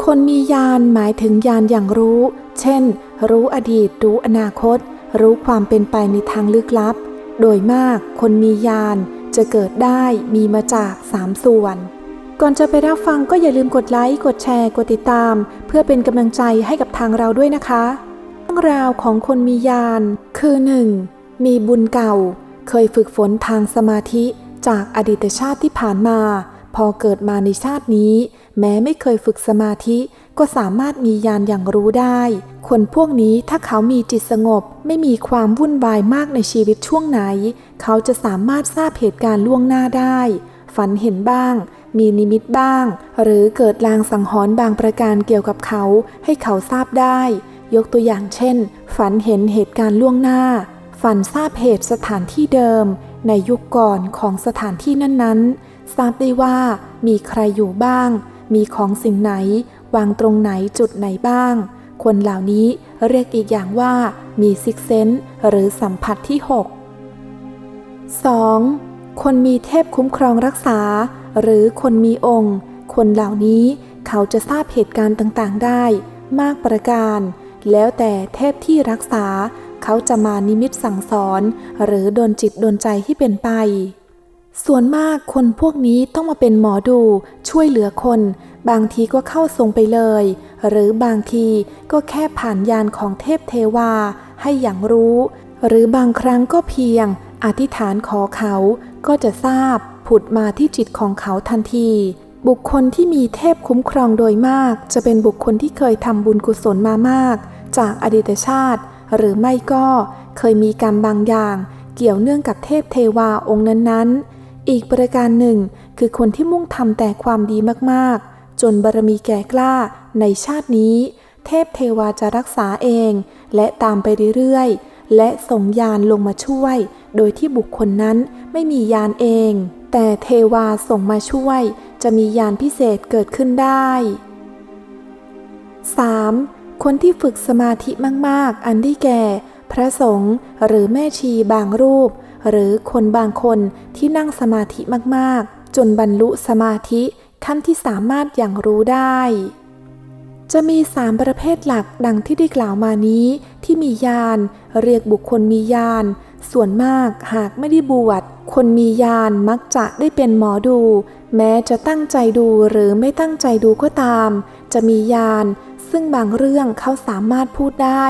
คนมีญาณหมายถึงญาณอย่างรู้ เช่น รู้อดีต รู้อนาคต รู้ความเป็นไปในทางลึกลับ โดยมากคนมีญาณจะเกิดได้มีมาจากสามส่วน ก่อนจะไปรับฟังก็อย่าลืมกดไลค์ กดแชร์ กดติดตาม เพื่อเป็นกำลังใจให้กับทางเราด้วยนะคะเรื่องราวของคนมีญาณคือ 1. มีบุญเก่า เคยฝึกฝนทางสมาธิจากอดีตชาติที่ผ่านมา พอเกิดมาในชาตินี้ แม้ไม่เคยฝึกสมาธิก็สามารถมีญาณอย่างรู้ได้ คนพวกนี้ถ้าเขามีจิตสงบ ไม่มีความวุ่นวายมากในชีวิตช่วงไหน เขาจะสามารถทราบเหตุการณ์ล่วงหน้าได้ ฝันเห็นบ้าง มีนิมิตบ้าง หรือเกิดลางสังหรณ์บางประการเกี่ยวกับเขา ให้เขาทราบได้ ยกตัวอย่างเช่น ฝันเห็นเหตุการณ์ล่วงหน้า ฝันทราบเหตุสถานที่เดิม ในยุคก่อนของสถานที่นั้นๆทราบได้ว่ามีใครอยู่บ้าง มีของสิ่งไหน วางตรงไหนจุดไหนบ้าง คนเหล่านี้เรียกอีกอย่างว่ามีซิกเซนหรือสัมผัสที่ 6 2. คนมีเทพคุ้มครองรักษา หรือคนมีองค์ คนเหล่านี้เขาจะทราบเหตุการณ์ต่างๆ ได้ มากประการ แล้วแต่เทพที่รักษา เขาจะมานิมิตสั่งสอน หรือโดนจิตโดนใจให้เป็นไปส่วนมากคนพวกนี้ต้องมาเป็นหมอดูช่วยเหลือคน บางทีก็เข้าทรงไปเลย หรือบางทีก็แค่ผ่านยานของเทพเทวาให้อย่างรู้ หรือบางครั้งก็เพียงอธิษฐานขอเขาก็จะทราบผุดมาที่จิตของเขาทันที บุคคลที่มีเทพคุ้มครองโดยมาก จะเป็นบุคคลที่เคยทำบุญกุศลมามาก จากอดีตชาติ หรือไม่ก็เคยมีกรรมบางอย่าง เกี่ยวเนื่องกับเทพเทวาองค์นั้นๆ อีกประการหนึ่ง คือคนที่มุ่งทำแต่ความดีมากๆ จนบารมีแก่กล้าในชาตินี้ เทพเทวาจะรักษาเอง และตามไปเรื่อยๆ และส่งยานลงมาช่วย โดยที่บุคคลนั้นไม่มียานเอง แต่เทวาส่งมาช่วย จะมียานพิเศษเกิดขึ้นได้ 3. คนที่ฝึกสมาธิมากๆ อันได้แก่ พระสงฆ์หรือแม่ชีบางรูป หรือคนบางคนที่นั่งสมาธิมากๆ จนบรรลุสมาธิ ขั้นที่สามารถอย่างรู้ได้ จะมีสามประเภทหลักดังที่ได้กล่าวมานี้ที่มียาน เรียกบุคคลมียาน ส่วนมากหากไม่ได้บวชคนมียานมักจะได้เป็นหมอดู แม้จะตั้งใจดูหรือไม่ตั้งใจดูก็ตาม จะมียาน ซึ่งบางเรื่องเขาสามารถพูดได้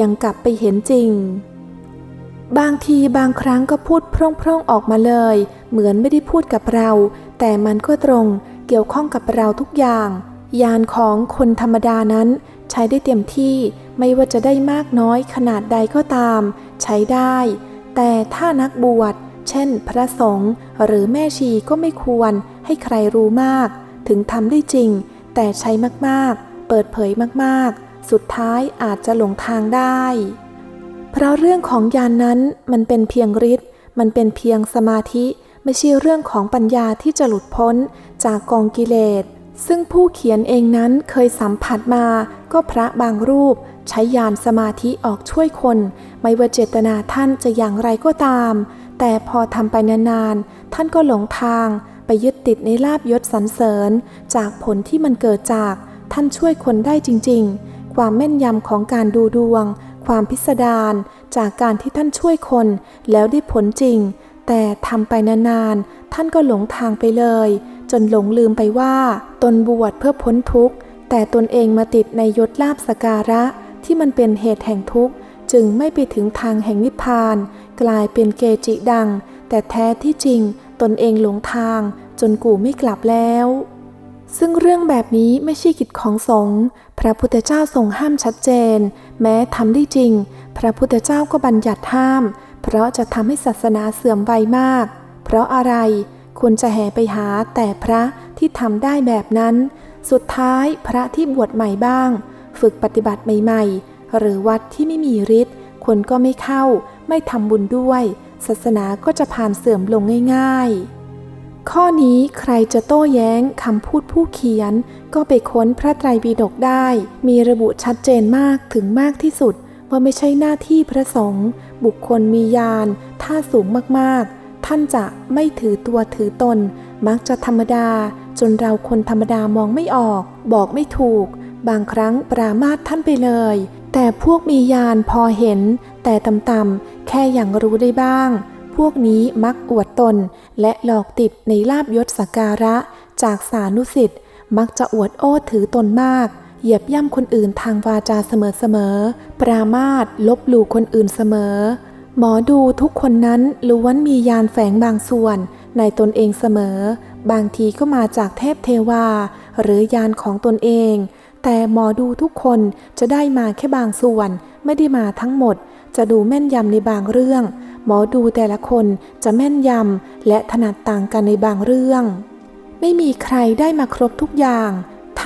ยังกลับไปเห็นจริง บางทีบางครั้งก็พูดพร่องๆออกมาเลย เหมือนไม่ได้พูดกับเรา แต่มันก็ตรงเกี่ยวข้องกับเราทุกอย่าง ยานของคนธรรมดานั้นใช้ได้เต็มที่ไม่ว่าจะได้มากน้อยขนาดใดก็ตาม ใช้ได้ แต่ถ้านักบวช เช่น พระสงฆ์หรือแม่ชีก็ไม่ควรให้ใครรู้มาก ถึงทำได้จริง แต่ใช้มากๆ เปิดเผยมากๆ สุดท้ายอาจจะหลงทางได้ เพราะเรื่องของยานนั้นมันเป็นเพียงฤทธิ์มันเป็นเพียงสมาธิ ไม่ใช่เรื่องของปัญญาที่จะหลุดพ้นจากกองกิเลส ซึ่งผู้เขียนเองนั้นเคยสัมผัสมา ก็พระบางรูป ใช้ยานสมาธิออกช่วยคน ไม่ว่าเจตนาท่านจะอย่างไรก็ตาม แต่พอทำไปนานๆ ท่านก็หลงทาง ไปยึดติดในลาบยศสรรเสริญ จากผลที่มันเกิดจากท่านช่วยคนได้จริง ๆ ความแม่นยำของการดูดวง ความพิสดารจากการที่ท่านช่วยคนแล้วได้ผลจริง แต่ทำไปนานๆ ท่านก็หลงทางไปเลย จนหลงลืมไปว่า ตนบวชเพื่อพ้นทุกข์ แต่ตนเองมาติดในยศลาบสการะที่มันเป็นเหตุแห่งทุกข์ จึงไม่ไปถึงทางแห่งนิพพาน กลายเป็นเกจิดัง แต่แท้ที่จริงตนเองหลงทาง จนกูไม่กลับแล้ว ซึ่งเรื่องแบบนี้ไม่ใช่กิจของสงฆ์พระพุทธเจ้าทรงห้ามชัดเจน แม้ทำได้จริง พระพุทธเจ้าก็บัญญัติห้าม เพราะจะทำให้ศาสนาเสื่อมไปมาก เพราะอะไรคุณจะแห่ไปหาแต่พระที่ทำได้แบบนั้น สุดท้ายพระที่บวชใหม่บ้าง ฝึกปฏิบัติใหม่ ๆ หรือวัดที่ไม่มีฤทธิ์คนก็ไม่เข้า ไม่ทำบุญด้วย ศาสนาก็จะผ่านเสื่อมลงง่าย ๆ ข้อนี้ใครจะโต้แย้งคำพูดผู้เขียน ก็ไปค้นพระไตรปิฎกได้ มีระบุชัดเจนมากถึงมากที่สุด ว่าไม่ใช่หน้าที่พระสงฆ์บุคคลมียานถ้าสูงมากๆ ท่านจะไม่ถือตัวถือตน มักจะธรรมดา จนเราคนธรรมดามองไม่ออก บอกไม่ถูก บางครั้งปรามาสท่านไปเลย แต่พวกมียานพอเห็น แต่ต่ำๆแค่อย่างรู้ได้บ้าง พวกนี้มักอวดตน และหลอกติดในลาบยศสักการะ จากสานุสิทธิ์มักจะอวดโอ้ถือตนมาก เหยียบย่ำคนอื่นทางวาจาเสมอๆ ปรามาสลบหลู่คนอื่นเสมอ หมอดูทุกคนนั้นล้วนมียานแฝงบางส่วน ในตนเองเสมอ บางทีก็มาจากเทพเทวา หรือยานของตนเอง แต่หมอดูทุกคนจะได้มาแค่บางส่วน ไม่ได้มาทั้งหมด จะดูแม่นยำในบางเรื่อง หมอดูแต่ละคนจะแม่นยำและถนัดต่างกันในบางเรื่อง ไม่มีใครได้มาครบทุกอย่าง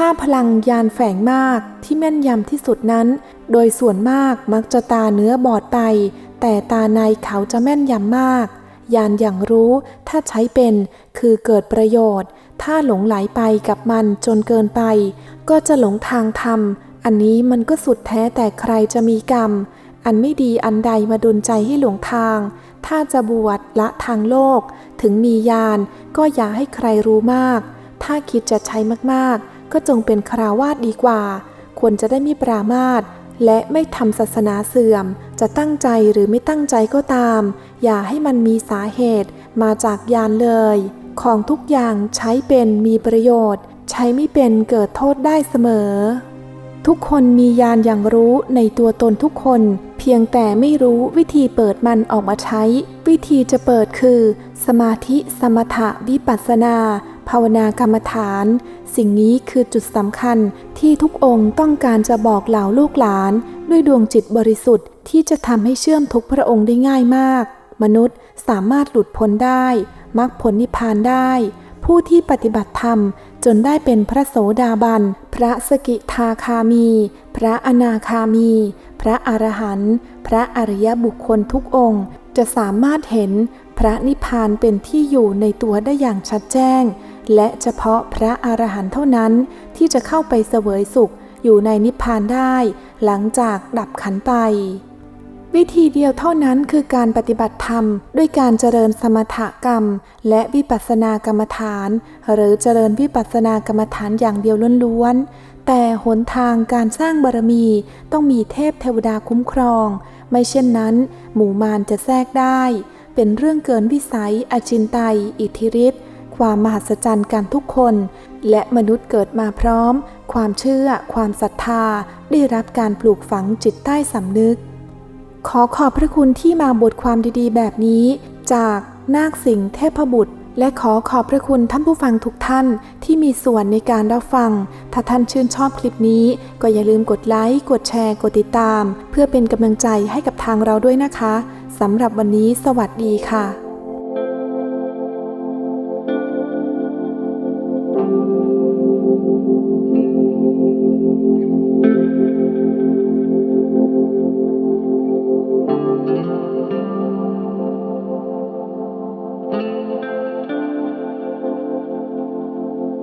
ถ้าพลังยานแฝงมากที่แม่นยำที่สุดนั้น โดยส่วนมากมักจะตาเนื้อบอดไป แต่ตาในเขาจะแม่นยำมาก ยานอย่างรู้ถ้าใช้เป็นคือเกิดประโยชน์ ถ้าหลงไหลไปกับมันจนเกินไป ก็จะหลงทางธรรม อันนี้มันก็สุดแท้แต่ใครจะมีกรรม อันไม่ดีอันใดมาดนใจให้หลงทาง ถ้าจะบวชละทางโลก ถึงมียานก็อย่าให้ใครรู้มาก ถ้าคิดจะใช้มากๆ ก็จงเป็นคราวาสดีกว่า ควรจะได้มีปรามาสและไม่ทำศาสนาเสื่อม จะตั้งใจหรือไม่ตั้งใจก็ตาม อย่าให้มันมีสาเหตุมาจากยานเลย ของทุกอย่างใช้เป็นมีประโยชน์ ใช้ไม่เป็นเกิดโทษได้เสมอ ทุกคนมียานอย่างรู้ในตัวตนทุกคน เพียงแต่ไม่รู้วิธีเปิดมันออกมาใช้ วิธีจะเปิดคือ สมาธิสมถะวิปัสสนา ภาวนากรรมฐาน สิ่งนี้คือจุดสำคัญที่ทุกองค์ต้องการจะบอกเหล่าลูกหลาน ด้วยดวงจิตบริสุทธิ์ที่จะทำให้เชื่อมทุกพระองค์ได้ง่ายมาก มนุษย์สามารถหลุดพ้นได้มรรคผลนิพพานได้ ผู้ที่ปฏิบัติธรรมจนได้เป็นพระโสดาบัน พระสกิทาคามี พระอนาคามี พระอรหันต์ พระอริยบุคคลทุกองค์ จะสามารถเห็นพระนิพพานเป็นที่อยู่ในตัวได้อย่างชัดแจ้ง และเฉพาะพระอรหันต์เท่านั้นที่จะเข้าไปเสวยสุขอยู่ในนิพพานได้ หลังจากดับขันไป วิธีเดียวเท่านั้นคือการปฏิบัติธรรม ด้วยการเจริญสมถกรรม และวิปัสสนากรรมฐาน หรือเจริญวิปัสสนากรรมฐานอย่างเดียวล้วนๆแต่หนทางการสร้างบารมีต้องมีเทพเทวดาคุ้มครอง ไม่เช่นนั้น หมู่มารจะแทรกได้ เป็นเรื่องเกินวิสัยอจินไตยอิทธิฤทธิ ความมหัศจรรย์กันทุกคน และมนุษย์เกิดมาพร้อม ความเชื่อ ความศรัทธา ได้รับการปลูกฝังจิตใต้สำนึก ขอขอบพระคุณที่มาบทความดีๆ แบบนี้ จากนาคสิงห์เทพบุตร และขอขอบพระคุณท่านผู้ฟังทุกท่านที่มีส่วนในการรับฟัง ถ้าท่านชื่นชอบคลิปนี้ ก็อย่าลืมกดไลค์กดแชร์กดติดตาม เพื่อเป็นกำลังใจให้กับทางเราด้วยนะคะสำหรับวันนี้ สวัสดีค่ะ Música